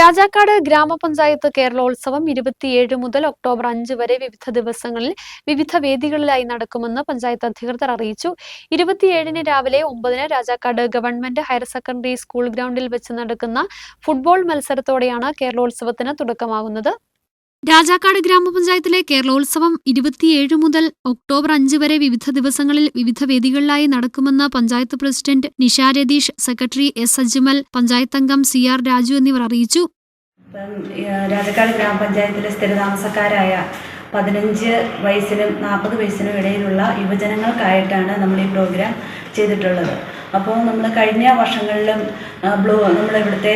രാജാക്കാട് ഗ്രാമപഞ്ചായത്ത് കേരളോത്സവം ഇരുപത്തിയേഴ് മുതൽ ഒക്ടോബർ അഞ്ച് വരെ വിവിധ ദിവസങ്ങളിൽ വിവിധ വേദികളിലായി നടക്കുമെന്ന് പഞ്ചായത്ത് അധികൃതർ അറിയിച്ചു. ഇരുപത്തിയേഴിന് രാവിലെ ഒമ്പതിന് Rajakkad government higher secondary school ഗ്രൗണ്ടിൽ വെച്ച് നടക്കുന്ന ഫുട്ബോൾ മത്സരത്തോടെയാണ് കേരളോത്സവത്തിന് തുടക്കമാകുന്നത് രാജാക്കാട് ഗ്രാമപഞ്ചായത്തിലെ കേരളോത്സവം ഇരുപത്തിയേഴ് മുതൽ ഒക്ടോബർ അഞ്ച് വരെ വിവിധ ദിവസങ്ങളിൽ വിവിധ വേദികളിലായി നടക്കുമെന്ന് panchayat president Nisha Ratheesh secretary S Ajmal panchayat അംഗം സി ആർ രാജു എന്നിവർ അറിയിച്ചു. രാജാക്കാട് ഗ്രാമപഞ്ചായത്തിലെ സ്ഥിരതാമസക്കാരായ പതിനഞ്ച് വയസ്സിനും നാൽപ്പത് വയസ്സിനും ഇടയിലുള്ള യുവജനങ്ങൾക്കായിട്ടാണ് നമ്മൾ ഈ പ്രോഗ്രാം ചെയ്തിട്ടുള്ളത്. അപ്പോൾ നമ്മൾ കഴിഞ്ഞ വർഷങ്ങളിലും ബ്ലൂ ഇവിടുത്തെ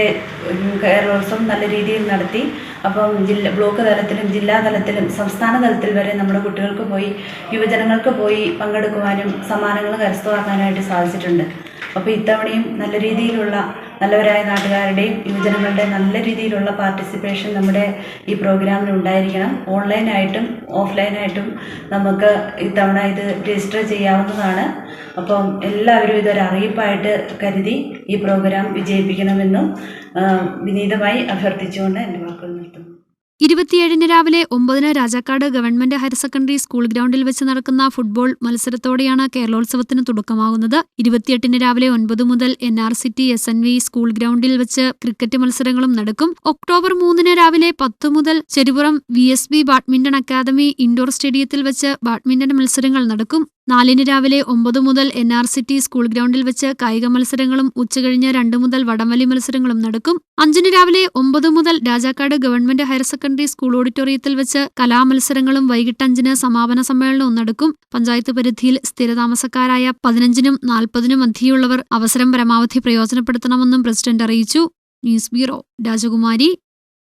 കേരളോത്സവം നല്ല രീതിയിൽ നടത്തി. അപ്പം ജില്ല ബ്ലോക്ക് തലത്തിലും ജില്ലാ തലത്തിലും സംസ്ഥാന തലത്തിൽ വരെ നമ്മുടെ കുട്ടികൾക്ക് പോയി യുവജനങ്ങൾക്ക് പോയി പങ്കെടുക്കുവാനും സമ്മാനങ്ങൾ കരസ്ഥമാക്കാനായിട്ട് സാധിച്ചിട്ടുണ്ട്. അപ്പോൾ ഇത്തവണയും നല്ല രീതിയിലുള്ള നല്ലവരായ നാട്ടുകാരുടെയും യുവജനങ്ങളുടെയും നല്ല രീതിയിലുള്ള പാർട്ടിസിപ്പേഷൻ നമ്മുടെ ഈ പ്രോഗ്രാമിൽ ഉണ്ടായിരിക്കണം. ഓൺലൈനായിട്ടും ഓഫ്ലൈനായിട്ടും നമുക്ക് ഇത്തവണ ഇത് രജിസ്റ്റർ ചെയ്യാവുന്നതാണ്. അപ്പം എല്ലാവരും ഇതൊരു അറിയിപ്പായിട്ട് കരുതി ഈ പ്രോഗ്രാം വിജയിപ്പിക്കണമെന്നും വിനീതമായി അഭ്യർത്ഥിച്ചുകൊണ്ട് എന്റെ വാക്കുകൾ നിർത്തുന്നു. ഇരുപത്തിയേഴിന് രാവിലെ ഒമ്പതിന് Rajakkad government higher secondary school ഗ്രൗണ്ടിൽ വെച്ച് നടക്കുന്ന ഫുട്ബോൾ മത്സരത്തോടെയാണ് കേരളോത്സവത്തിന് തുടക്കമാകുന്നത്. ഇരുപത്തിയെട്ടിന് രാവിലെ ഒൻപത് മുതൽ N R city S N V school ഗ്രൗണ്ടിൽ വെച്ച് ക്രിക്കറ്റ് മത്സരങ്ങളും നടക്കും. ഒക്ടോബർ മൂന്നിന് രാവിലെ പത്ത് മുതൽ Cherupuram V S B badminton academy indoor സ്റ്റേഡിയത്തിൽ വെച്ച് ബാഡ്മിന്റൺ മത്സരങ്ങൾ നടക്കും. നാലിന് രാവിലെ ഒമ്പത് മുതൽ എൻ ആർ സിറ്റി സ്കൂൾ ഗ്രൗണ്ടിൽ വെച്ച് കായിക മത്സരങ്ങളും ഉച്ചകഴിഞ്ഞ് രണ്ട് മുതൽ വടംവലി മത്സരങ്ങളും നടക്കും. അഞ്ചിന് രാവിലെ ഒമ്പത് മുതൽ Rajakkad government higher secondary school ഓഡിറ്റോറിയത്തിൽ വെച്ച് കലാമത്സരങ്ങളും വൈകിട്ട് അഞ്ചിന് സമാപന സമ്മേളനവും നടക്കും. പഞ്ചായത്ത് പരിധിയിൽ സ്ഥിരതാമസക്കാരായ പതിനഞ്ചിനും നാൽപ്പതിനും മധ്യയുള്ളവർ അവസരം പരമാവധി പ്രയോജനപ്പെടുത്തണമെന്നും പ്രസിഡന്റ് അറിയിച്ചു. News bureau Rajakumari.